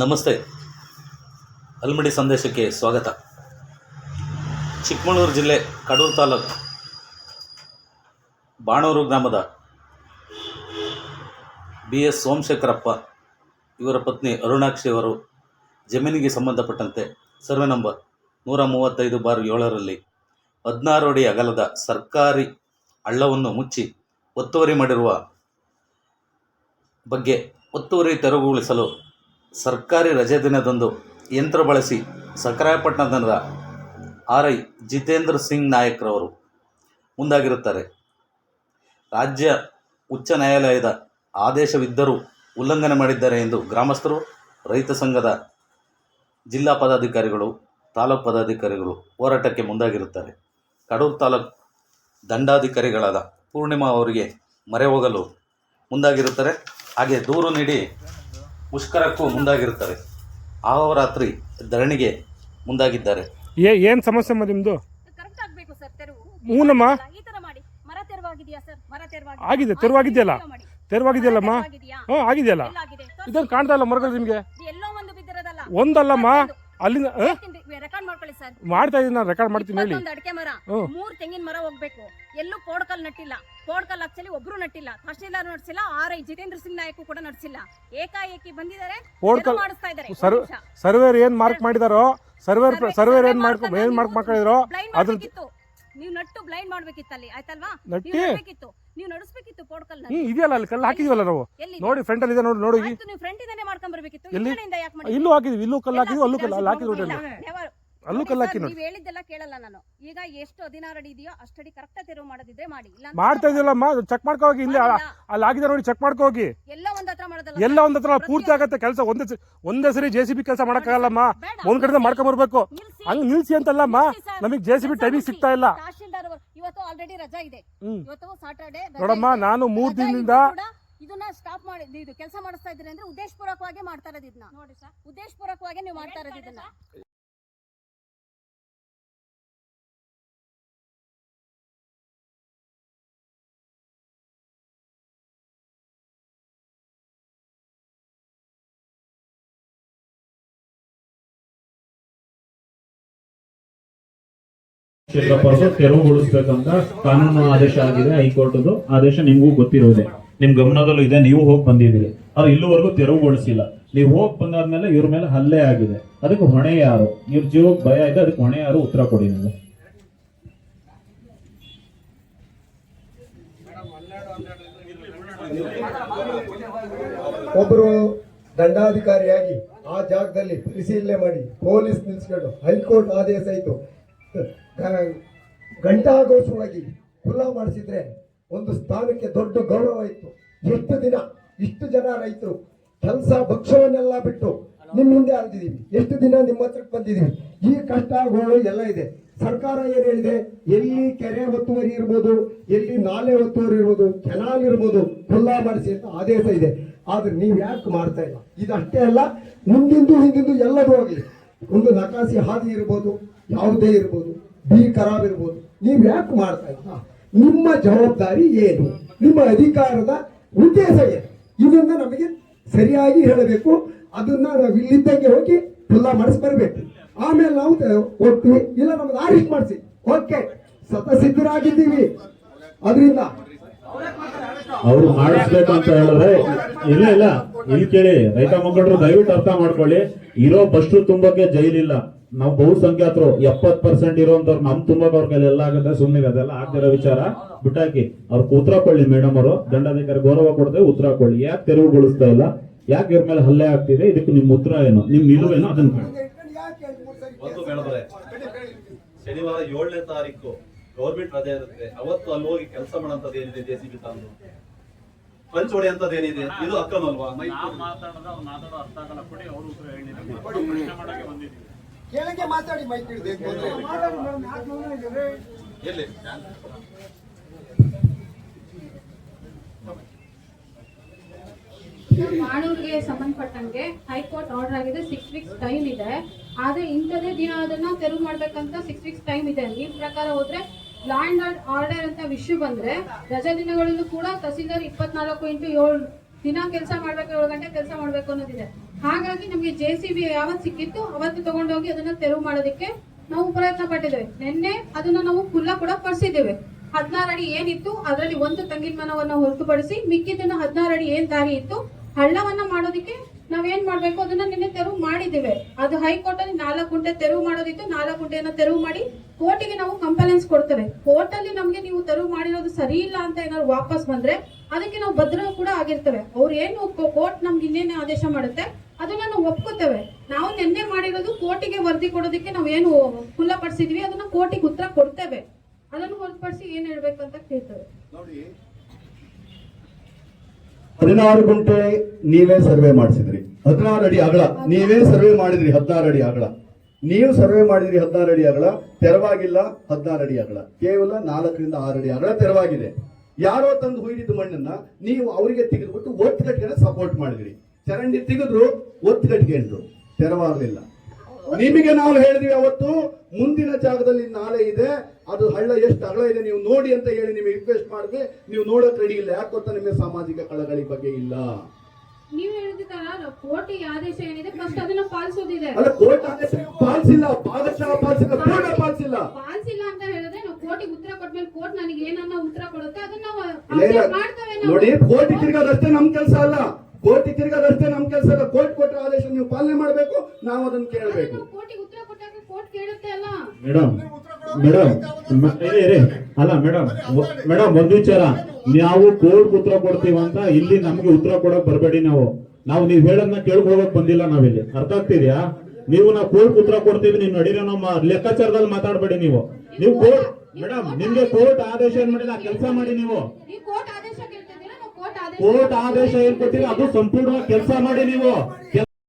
ನಮಸ್ತೆ. ಅಲ್ಮಡಿ ಸಂದೇಶಕ್ಕೆ ಸ್ವಾಗತ. ಚಿಕ್ಕಮಗಳೂರು ಜಿಲ್ಲೆ ಕಡೂರು ತಾಲೂಕು, ಬಾಣೂರು ಗ್ರಾಮದ ಬಿ ಎಸ್ ಸೋಮಶೇಖರಪ್ಪ, ಇವರ ಪತ್ನಿ ಅರುಣಾಕ್ಷಿ ಅವರು ಜಮೀನಿಗೆ ಸಂಬಂಧಪಟ್ಟಂತೆ ಸರ್ವೆ ನಂಬರ್ ನೂರ ಮೂವತ್ತೈದು ಬಾರ್ ಏಳರಲ್ಲಿ ಹದಿನಾರು ಅಡಿ ಅಗಲದ ಸರ್ಕಾರಿ ಹಳ್ಳವನ್ನು ಮುಚ್ಚಿ ಒತ್ತುವರಿ ಮಾಡಿರುವ ಬಗ್ಗೆ ಒತ್ತುವರಿ ತೆರವುಗೊಳಿಸಲು ಸರ್ಕಾರಿ ರಜೆ ದಿನದಂದು ಯಂತ್ರ ಬಳಸಿ ಸಕ್ರಾಯಪಟ್ಟಣದ ಆರ್ ಐ ಜಿತೇಂದ್ರ ಸಿಂಗ್ ನಾಯಕ್ರವರು ಮುಂದಾಗಿರುತ್ತಾರೆ. ರಾಜ್ಯ ಉಚ್ಚ ನ್ಯಾಯಾಲಯದ ಆದೇಶವಿದ್ದರೂ ಉಲ್ಲಂಘನೆ ಮಾಡಿದ್ದಾರೆ ಎಂದು ಗ್ರಾಮಸ್ಥರು, ರೈತ ಸಂಘದ ಜಿಲ್ಲಾ ಪದಾಧಿಕಾರಿಗಳು, ತಾಲೂಕು ಪದಾಧಿಕಾರಿಗಳು ಹೋರಾಟಕ್ಕೆ ಮುಂದಾಗಿರುತ್ತಾರೆ. ಕಡೂರು ತಾಲೂಕು ದಂಡಾಧಿಕಾರಿಗಳಾದ ಪೂರ್ಣಿಮಾ ಅವರಿಗೆ ಮರೆ ಹೋಗಲು ಮುಂದಾಗಿರುತ್ತಾರೆ. ಹಾಗೆ ದೂರು ನೀಡಿ ಮುಷ್ಕರಕ್ಕೂ ಮುಂದಾಗಿರುತ್ತಾರೆ ಅಹೋರಾತ್ರಿ ಧರಣಿಗೆ ಮುಂದಾಗಿದ್ದಾರೆ. ಏ ಏನು ಸಮಸ್ಯೆ ಅಮ್ಮ ನಿಮ್ಮದು ಕರೆಕ್ಟ್ ಆಗಬೇಕು ಸರ್ ತೆರವು. ಹ್ಞೂನಮ್ಮ ಈ ತರ ಮಾಡಿ. ಮರ ತೆರವಾಗಿದೆಯಾ ಸರ್ ಮರ ತೆರವಾಗಿ ಆಗಿದೆ, ತೆರವಾಗಿದೆಯಲ್ಲ? ತೆರವಾಗಿದೆಯಲ್ಲಮ್ಮ ಹ್ಞೂ ಆಗಿದೆಯಲ್ಲ? ಆಗಿದೆ ಇದನ್ನು ಕಾಣ್ತಾ ಇಲ್ಲ ಮರಗಳು ನಿಮಗೆ? ಎಲ್ಲೋ ಒಂದು ಬಿದ್ದಿರೋದಲ್ಲ. ಒಂದಲ್ಲಮ್ಮ? ಅಲ್ಲಿಂದ ರೆಕಾರ್ಡ್ ಮಾಡ್ಕೊಳ್ಳಿ ಸರ್ ಮಾಡ್ತಾ ಇದ್ದೀನಿ ನಾನು ರೆಕಾರ್ಡ್ ಮಾಡ್ತೀನಿ ಹೇಳಿ. ಒಂದು ಅಡಿಕೆ ಮರ ಹ್ಮ್. ಮೂರ್ ತೆಂಗಿನ ಮರ ಹೋಗ್ಬೇಕು. ಎಲ್ಲೂ ಪೋಡ್ಕಲ್ ನಟ್ಟಿಲ್ಲ. ಪೋಡ್ಕಲ್ ಆಕ್ಚುಲಿ ಒಬ್ರು ನಟ್ಟಿಲ್ಲ ತಹಶೀಲ್ದಾರ್ ನಡೆಸಿಲ್ಲ ಆರ್ ಐ ಜಿತೇಂದ್ರ ಸಿಂಗ್ ನಾಯಕು ಕೂಡ ನಡೆಸಿಲ್ಲ. ಏಕಾಏಕಿ ಬಂದಿದ್ದಾರೆ ತೆರವು ಮಾಡಿಸ್ತಾ ಇದ್ದಾರೆ. ಸರ್ವೇರ್ ಏನ್ ಮಾರ್ಕ್ ಮಾಡಿದಾರೋ ಸರ್ವೇರ್ ಸರ್ವೆ- ಸರ್ವೇರ್ ಏನ್ ಮಾರ್ಕ್ ಏನ್ ಮಾರ್ಕ್ ಮಾಡ್ಕೊಂಡಿದ್ರು ಅದ್ರ ನೀವು ನಟ್ಟು ಬ್ಲೈಂಡ್ ಮಾಡ್ಬೇಕಿತ್ತು ಅಲ್ಲಿ ಆಯ್ತಲ್ವಾ ನಟ್ಟಿ? ನೀವು ನಡೆಸಬೇಕಿತ್ತು ನೀವು ನಡೆಸ್ಬೇಕಿತ್ತು ಪೋಡ್ಕಲ್ ಇದೆಯಲ್ಲ ಅಲ್ಲಿ ಕಲ್ಲು ಹಾಕಿದ್ವಲ್ಲ ನಾವು? ನೋಡಿ ನೋಡಿ ಫ್ರಂಟಲ್ಲಿ ಇದೆ ನೋಡಿ ನೋಡಿ. ನೀವು ಫ್ರಂಟ್ ಇಂದಾನೆ ಮಾಡ್ಕೊಂಡ್ ಬರ್ಬೇಕಿತ್ತು. ಇಲ್ಲಿಂದ ಯಾಕೆ ಇಲ್ಲೂ ಹಾಕಿದ್ವಿ ಇಲ್ಲೂ ಕಲ್ಲು ಹಾಕಿದ್ವಿ ಅಲ್ಲೂ ಕಲ್ಲು ಅಲ್ಲಿ ಹಾಕಿದ್ವಿ ಅಲ್ಲಿ. ಕಲ್ಲಾಕಿ ನೋಡಿ. ನೀವು ಹೇಳಿದ್ದೆಲ್ಲ ಕೇಳಲ್ಲ ನಾನು. ಈಗ ಎಷ್ಟು ಹದಿನಾರು ಅಡಿ ಇದೆಯೋ ಅಷ್ಟಡಿ ಕರೆಕ್ಟ್ ತೆರವು ಮಾಡೋದಿದ್ರೆ ಮಾಡಿ. ಇಲ್ಲ ಮಾಡ್ತಾ ಇದೆಯಲ್ಲಮ್ಮ ಚೆಕ್ ಮಾಡ್ಕೋ ಹೋಗಿ. ಇಲ್ಲಿ ಮಾಡಿಲ್ಲ. ಅಲ್ಲಿ ಆಗಿದೆ ನೋಡಿ ಚೆಕ್ ಮಾಡ್ಕೊ ಹೋಗಿ. ಎಲ್ಲ ಒಂದ್ ಹತ್ರ ಮಾಡೋದಲ್ಲ ಎಲ್ಲ ಒಂದ್ ಹತ್ರ ಪೂರ್ತಿ ಆಗತ್ತೆ ಕೆಲಸ. ಒಂದೇ ಸ- ಒಂದೇ ಸರಿ ಜೆ ಸಿ ಬಿ ಕೆಲಸ ಮಾಡಕ್ಕಾಗಲ್ಲಮ್ಮ? ಬೇಡ. ಒಂದ್ ಕಡೆಯಿಂದ ಮಾಡ್ಕೊಂಡ್ ಬರ್ಬೇಕು. ನಿಲ್ಸಿ. ಹಂಗ್ ನಿಲ್ಸಿ ಅಂತಲ್ಲಮ್ಮ? ನಿಲ್ಸಿ ಸರ್. ನಮಗೆ ಜೆ ಸಿ ಬಿ ಟೈಮಿಂಗ್ ಸಿಗ್ತಾ ಇಲ್ಲ. ತಹಶೀಲ್ದಾರ್ ಅವರು ಇವತ್ತು ಆಲ್ರೆಡಿ ರಜಾ ಇದೆ. ಹ್ಮ್. ಇವತ್ತು ಸಾಟರ್ಡೆ ನೋಡಮ್ಮ ನಾನು ಮೂರ್ ದಿನದಿಂದ ಇದನ್ನ ಸ್ಟಾಪ್ ಮಾಡಿ ಇದು ಕೆಲಸ ಮಾಡಿಸ್ತಾ ಇದ್ರಿ ಅಂದ್ರೆ ಉದ್ದೇಶಪೂರ್ವಕವಾಗಿ ಮಾಡ್ತಾ ಇರೋದು ಇದನ್ನ. ನೋಡಿ ಸರ್. ಉದ್ದೇಶಪೂರ್ವಕವಾಗಿ ನೀವು ಮಾಡ್ತಾ ಇರೋದು ಇದನ್ನ. ಕ್ಷೇತ್ರಪರದು ತೆರವುಗೊಳಿಸಬೇಕಂತ ಕಾನೂನು ಆದೇಶ ಆಗಿದೆ ಹೈಕೋರ್ಟ್ ಆದೇಶ ನಿಮಗೂ ಗೊತ್ತಿರೋದೆ. ನಿಮ್ ಗಮನದಲ್ಲೂ ಇದೆ, ನೀವು ಹೋಗಿ ಬಂದಿದ್ದೀರಿ. ಅದು ಇಲ್ಲಿವರೆಗೂ ತೆರವುಗೊಳಿಸಿಲ್ಲ. ನೀವು ಹೋಗಿ ಬಂದಾದ್ಮೇಲೆ ಇವ್ರ ಮೇಲೆ ಹಲ್ಲೆ ಆಗಿದೆ. ಅದಕ್ಕೆ ಹೊಣೆ ಯಾರು? ಇವ್ರ ಜೀವಕ್ಕೆ ಭಯ ಇದೆ, ಅದಕ್ಕೆ ಹೊಣೆ ಯಾರು ಉತ್ತರ ಕೊಡಿ ನೀವು? ಒಬ್ಬರು ದಂಡಾಧಿಕಾರಿಯಾಗಿ ಆ ಜಾಗದಲ್ಲಿ ಪರಿಶೀಲನೆ ಮಾಡಿ, ಪೊಲೀಸ್ ನಿಲ್ಸ್ಕೊಂಡು, ಹೈಕೋರ್ಟ್ ಆದೇಶ ಆಯಿತು. ಗಂಟಾಘೋಷವಾಗಿ ಖುಲ್ಲಾ ಮಾಡಿಸಿದ್ರೆ ಒಂದು ಸ್ಥಾನಕ್ಕೆ ದೊಡ್ಡ ಗೌರವ ಇತ್ತು. ಎಷ್ಟು ದಿನ, ಇಷ್ಟು ಜನ ರೈತರು ಕೆಲಸ ಭಕ್ಷ್ಯವನ್ನೆಲ್ಲ ಬಿಟ್ಟು ನಿಮ್ಮ ಮುಂದೆ ಅಲ್ದಿದ್ದೀವಿ ಎಷ್ಟು ದಿನ ನಿಮ್ಮ ಹತ್ರಕ್ಕೆ ಬಂದಿದ್ದೀವಿ ಈ ಕಷ್ಟ ಗೋಳು ಎಲ್ಲ ಇದೆ. ಸರ್ಕಾರ ಏನು ಹೇಳಿದೆ? ಎಲ್ಲಿ ಕೆರೆ ಒತ್ತುವರಿ ಇರ್ಬೋದು, ಎಲ್ಲಿ ನಾಲೆ ಒತ್ತುವರಿ ಇರ್ಬೋದು, ಕೆನಾಲ್ ಇರ್ಬೋದು ಕುಲ್ಲಾ ಮಾಡಿಸಿ ಅಂತ ಆದೇಶ ಇದೆ. ಆದ್ರೆ ನೀವು ಯಾಕೆ ಮಾಡ್ತಾ ಇಲ್ಲ? ಇದಷ್ಟೇ ಅಲ್ಲ, ಮುಂದಿಂದು ಹಿಂದಿಂದು ಎಲ್ಲದೂ ಹೋಗಲಿ ಒಂದು ನಕಾಸಿ ಹಾದಿ ಇರ್ಬೋದು, ಯಾವುದೇ ಇರ್ಬೋದು. ಬಿ ಖರಾಬ್ ಇರ್ಬೋದು. ನೀವು ಯಾಕೆ ಮಾಡ್ತಾ ಇಲ್ಲ ನಿಮ್ಮ ಜವಾಬ್ದಾರಿ ಏನು? ನಿಮ್ಮ ಅಧಿಕಾರದ ಉದ್ದೇಶ ಏನು? ಇದನ್ನ ನಮಗೆ ಸರಿಯಾಗಿ ಹೇಳಬೇಕು. ಅದನ್ನ ನಾವು ಇಲ್ಲಿದ್ದಂಗೆ ಹೋಗಿ ಫುಲ್ಲ ಮಾಡಿಸಿ ಬರಬೇಕು. ಆಮೇಲೆ ನಾವು ಒಟ್ಟು ಇಲ್ಲ ನಮ್ಗೆ ಅರೆಸ್ಟ್ ಮಾಡಿಸಿ. ಓಕೆ. ಸತಸಿದ್ಧರಾಗಿದ್ದೀವಿ. ಅದರಿಂದ ಅವರು ಮಾಡಿಸ್ಬೇಕು ಅಂತ ಹೇಳಿದ್ರೆ, ಇಲ್ಲ ಇಲ್ಲ. ಇಲ್ಲಿ ಕೇಳಿ, ರೈತ ಮುಖಂಡರು ದಯವಿಟ್ಟು ಅರ್ಥ ಮಾಡ್ಕೊಳ್ಳಿ. ಇರೋ ಬಸ್ಟು ತುಂಬಕ್ಕೆ ಜೈಲಿಲ್ಲ. ನಾವು ಬಹುಸಂಖ್ಯಾತರು ಎಪ್ಪತ್ ಪರ್ಸೆಂಟ್ ಇರೋಂಥವ್ರು ನಮ್ ತುಂಬಕ್ ಅವ್ರ ಕೈಲಿ ಎಲ್ಲ ಆಗುತ್ತೆ. ಸುಮ್ಮನೆ ಅದೆಲ್ಲ ಆಗ್ತಿರೋ ವಿಚಾರ. ಬಿಟ್ಟಾಕಿ ಅವ್ರಿಗೆ ಉತ್ತರ ಕೊಳ್ಳಿ ಮೇಡಮ್ ಅವರು. ದಂಡಾಧಿಕಾರಿ ಗೌರವ ಕೊಡದೆ ಉತ್ತರ ಕೊಳ್ಳಿ ಯಾಕೆ ತೆರವುಗೊಳಿಸ್ತಾ ಇಲ್ಲ? ಯಾಕೆ ಇವ್ರ ಮೇಲೆ ಹಲ್ಲೆ ಆಗ್ತಿದೆ? ಇದಕ್ಕೆ ನಿಮ್ ಉತ್ತರ ಏನು? ನಿಮ್ ನಿಲುವೇನು? ಅದನ್ನ ಕೇಳಿ ಒಂದು ಬೆಳಬರೆ ಶನಿವಾರ ಏಳನೇ ತಾರೀಕು ಗೌರ್ಮೆಂಟ್ ರಜೆ ಇರುತ್ತೆ. ಅವತ್ತು ಅಲ್ಲಿ ಹೋಗಿ ಕೆಲಸ ಮಾಡೋಂಥದ್ದು ಏನಿದೆ? ಜೆ ಸಿ ಬಿ ತಂದು ಪಂಚ್ ಏನಿದೆ? ಇದು ಅಕ್ರಮ ಅಲ್ವಾ ನಾವು ಮಾತಾಡೋದು ಅವ್ರು ಮಾತಾಡೋ ಅರ್ಥ ಆಗಲ್ಲ. ಕೊಡಿ ಅವರು ಉತ್ತರ ಹೇಳಿದ್ದೀವಿ ಪ್ರಶ್ನೆ ಮಾಡಕ್ಕೆ ಬಂದಿದ್ದೀವಿ. ಕೆಳಗೆ ಮಾತಾಡಿ ಮೈಕ್ ಎಲ್ಲಿ ಸಂಬಂಧಪಟ್ಟಂಗೆ ಹೈಕೋರ್ಟ್ ಆರ್ಡರ್ ಆಗಿದೆ ಸಿಕ್ಸ್ ವೀಕ್ಸ್ ಟೈಮ್ ಇದೆ. ಆದ್ರೆ ಇಂಥದೇ ದಿನ ಅದನ್ನ ತೆರವು ಮಾಡ್ಬೇಕಂತ ಸಿಕ್ಸ್ ವೀಕ್ಸ್ ಟೈಮ್ ಇದೆ. ಈ ಪ್ರಕಾರ ಹೋದ್ರೆ ಲ್ಯಾಂಡ್ ಆರ್ಡರ್ ಅಂತ ವಿಷಯ ಬಂದ್ರೆ ರಜಾ ದಿನಗಳಲ್ಲೂ ಕೂಡ ತಹಸೀಲ್ದಾರ್ ಇಪ್ಪತ್ನಾಲ್ಕು ಇಂಟು ಏಳು ದಿನ ಕೆಲಸ ಮಾಡ್ಬೇಕು ಏಳು ಗಂಟೆ ಕೆಲಸ ಮಾಡ್ಬೇಕು ಅನ್ನೋದಿದೆ. ಹಾಗಾಗಿ ನಮಗೆ ಜೆ ಸಿ ಬಿ ಯಾವತ್ತು ಸಿಕ್ಕಿತ್ತು, ಅವತ್ತು ತಗೊಂಡೋಗಿ ಅದನ್ನ ತೆರವು ಮಾಡೋದಕ್ಕೆ ನಾವು ಪ್ರಯತ್ನ ಪಟ್ಟಿದ್ದೇವೆ. ನಿನ್ನೆ ಅದನ್ನ ನಾವು ಕುಲ್ಲ ಕೂಡ ಪಡಿಸಿದ್ದೇವೆ ಹದಿನಾರು ಅಡಿ ಏನಿತ್ತು, ಅದರಲ್ಲಿ ಒಂದು ತಂಗಿನ ಮನವನ್ನ ಹೊರತುಪಡಿಸಿ ಮಿಕ್ಕಿದ್ದನ್ನ ಹದಿನಾರು ಅಡಿ ಏನ್ ದಾರಿ ಇತ್ತು, ಹಳ್ಳವನ್ನ ಮಾಡೋದಕ್ಕೆ ನಾವೇನ್ ಮಾಡ್ಬೇಕು, ಅದನ್ನ ನಿನ್ನೆ ತೆರವು ಮಾಡಿದ್ದೇವೆ. ಅದು ಹೈಕೋರ್ಟ್ ಅಲ್ಲಿ ನಾಲ್ಕು ಗುಂಟೆ ತೆರವು ಮಾಡೋದಿತ್ತು, ನಾಲ್ಕು ಗುಂಟೆಯನ್ನ ತೆರವು ಮಾಡಿ ಕೋರ್ಟಿಗೆ ನಾವು ಕಂಪ್ಲೇನ್ಸ್ ಕೊಡ್ತೇವೆ. ಕೋರ್ಟ್ ಅಲ್ಲಿ ನಮ್ಗೆ ನೀವು ತೆರವು ಮಾಡಿರೋದು ಸರಿ ಇಲ್ಲ ಅಂತ ಏನಾದ್ರು ವಾಪಸ್ ಬಂದ್ರೆ ಅದಕ್ಕೆ ನಾವು ಭದ್ರ ಕೂಡ ಆಗಿರ್ತೇವೆ. ಅವ್ರು ಏನು ಕೋರ್ಟ್ ನಮ್ಗೆ ಇನ್ನೇನು ಆದೇಶ ಮಾಡುತ್ತೆ ಅದನ್ನ ನಾವು ಒಪ್ಕೋತೇವೆ. ನಾವು ನಿನ್ನೆ ಮಾಡಿರೋದು ಕೋರ್ಟಿಗೆ ವರದಿ ಕೊಡೋದಕ್ಕೆ ನಾವೇನು ಏನು ಪಡಿಸಿದ್ವಿ ಅದನ್ನ ಕೋರ್ಟಿಗೆ ಉತ್ತರ ಕೊಡ್ತೇವೆ. ಅದನ್ನು ಹೊರತುಪಡಿಸಿ ಏನ್ ಹೇಳ್ಬೇಕಂತ ಕೇಳ್ತೇವೆ. ನೋಡಿ. ಹದಿನಾರು ಗುಂಟೆ ನೀವೇ ಸರ್ವೆ ಮಾಡಿಸಿದ್ರಿ. ಹದಿನಾರು ಅಡಿ ಅಗಳ ನೀವೇ ಸರ್ವೆ ಮಾಡಿದ್ರಿ ಹದಿನಾರು ಅಡಿ ಅಗಳ ನೀವು ಸರ್ವೆ ಮಾಡಿದ್ರಿ ಹದಿನಾರು ಅಡಿ ಅಗಳ ತೆರವಾಗಿಲ್ಲ ಹದಿನಾರು ಅಡಿ ಅಗಳ ಕೇವಲ ನಾಲ್ಕರಿಂದ ಆರು ಅಡಿ ಅಗಳ ತೆರವಾಗಿದೆ. ಯಾರೋ ತಂದು ಹುಯ್ದಿದ್ದ ಮಣ್ಣನ್ನ ನೀವು ಅವರಿಗೆ ತೆಗೆದುಬಿಟ್ಟು ಒಟ್ಟು ಕಟ್ಟಿಗೆ ಸಪೋರ್ಟ್ ಮಾಡಿದ್ರಿ. ಚರಂಡಿ ತೆಗೆದ್ರು ಒತ್ತು ಕಟ್ಕೊಂಡ್ರು ತೆರವಾಗಲಿಲ್ಲ. ನಿಮಗೆ ನಾವು ಹೇಳಿದ್ವಿ ಅವತ್ತು ಮುಂದಿನ ಜಾಗದಲ್ಲಿ ನಾಳೆ ಇದೆ ಅದು ಹಳ್ಳ ಎಷ್ಟು ಅಗಲ ಇದೆ ನೀವು ನೋಡಿ ಅಂತ ಹೇಳಿ ನಿಮಗೆ ರಿಕ್ವೆಸ್ಟ್ ಮಾಡಿದ್ವಿ. ನೀವು ನೋಡಕ್ ರೆಡಿ ಇಲ್ಲ. ಯಾಕೆ ಗೊತ್ತಾ ನಿಮಗೆ ಸಾಮಾಜಿಕ ಕಳಗಳಿ ಬಗ್ಗೆ ಇಲ್ಲ? ನೀವು ಹೇಳಿದ ಕೋರ್ಟ್ ಆದೇಶ ಏನಿದೆ ಫಸ್ಟ್ ಅದನ್ನ ಪಾಲಿಸೋದಿದೆ. ಅಲ್ಲ ಕೋರ್ಟ್ ಆದೇಶ ಪಾಲಿಸಿಲ್ಲ. ಭಾಗಶಃ ಪಾಲಿಸಿಲ್ಲ ಪೂರ್ಣ ಪಾಲಿಸಿಲ್ಲ. ಪಾಲಿಸಿಲ್ಲ ಅಂತ ಹೇಳಿದ್ರೆ ನಾವು ಕೋರ್ಟಿಗೆ ಉತ್ತರ ಕೊಟ್ಮೇಲೆ ಕೋರ್ಟ್ ನನಗೆ ಏನನ್ನ ಉತ್ತರ ಕೊಡುತ್ತೆ ಅದನ್ನ ನಾವು. ಮಾಡ್ತೇವೆ ನೋಡಿ ಕೋರ್ಟ್ ತಿರ್ಗೋದಷ್ಟೇ ನಮ್ ಕೆಲಸ ಅಲ್ಲ. ಕೋರ್ಟ್ ತಿರ್ಗೋದಷ್ಟೇ ನಮ್ ಕೆಲಸ ಅಲ್ಲ ಕೋರ್ಟ್ ಕೊಟ್ಟ ಆದೇಶ ನೀವು ಪಾಲನೆ ಮಾಡಬೇಕು ನಾವು ಅದನ್ನ ಕೇಳಬೇಕು. ನಾವು ಕೋರ್ಟಿಗೆ ಉತ್ತರ ಕೊಟ್ಟಾಗ ಕೋರ್ಟ್ ಕೇಳುತ್ತೆ ಅಲ್ಲ? Madam madam. ಅಲ್ಲ ಮೇಡಮ್ ಮೇಡಮ್ ಒಂದ್ ವಿಚಾರ. ನಾವು ಕೋರ್ಟ್ ಉತ್ತರ ಕೊಡ್ತೀವಿ ಅಂತ ಇಲ್ಲಿ ನಮ್ಗೆ ಉತ್ತರ ಕೊಡಕ್ ಬರಬೇಡಿ ನಾವು. ನಾವು ನೀವ್ ಹೇಳೋದನ್ನ ಕೇಳ್ಕೊಳಕ್ ಬಂದಿಲ್ಲ ನಾವಿಲ್ಲಿ. ಅರ್ಥ ಆಗ್ತಿದ್ಯಾ? ನೀವು ನಾವು ಕೋರ್ಟ್ ಉತ್ತರ ಕೊಡ್ತೀವಿ ನೀವು ನಡೀರೋ ನಮ್ಮ ಲೆಕ್ಕಾಚಾರದಲ್ಲಿ ಮಾತಾಡಬೇಡಿ ನೀವು. ನೀವು ಕೋರ್ಟ್ ಮೇಡಮ್ ನಿಮ್ಗೆ ಕೋರ್ಟ್ ಆದೇಶ ಏನ್ ಮಾಡಿಲ್ಲ ಕೆಲಸ ಮಾಡಿ ನೀವು ನೀವು ಕೋರ್ಟ್ ಆದೇಶ ಕೇಳ್ತಿದ್ದೀರಾ ನಾವು ಕೋರ್ಟ್ ಆದೇಶ ಕೋರ್ಟ್ ಆದೇಶ ಏನ್ ಕೊಟ್ಟಿಲ್ಲ ಅದು ಸಂಪೂರ್ಣವಾಗಿ ಕೆಲಸ ಮಾಡಿ ನೀವು.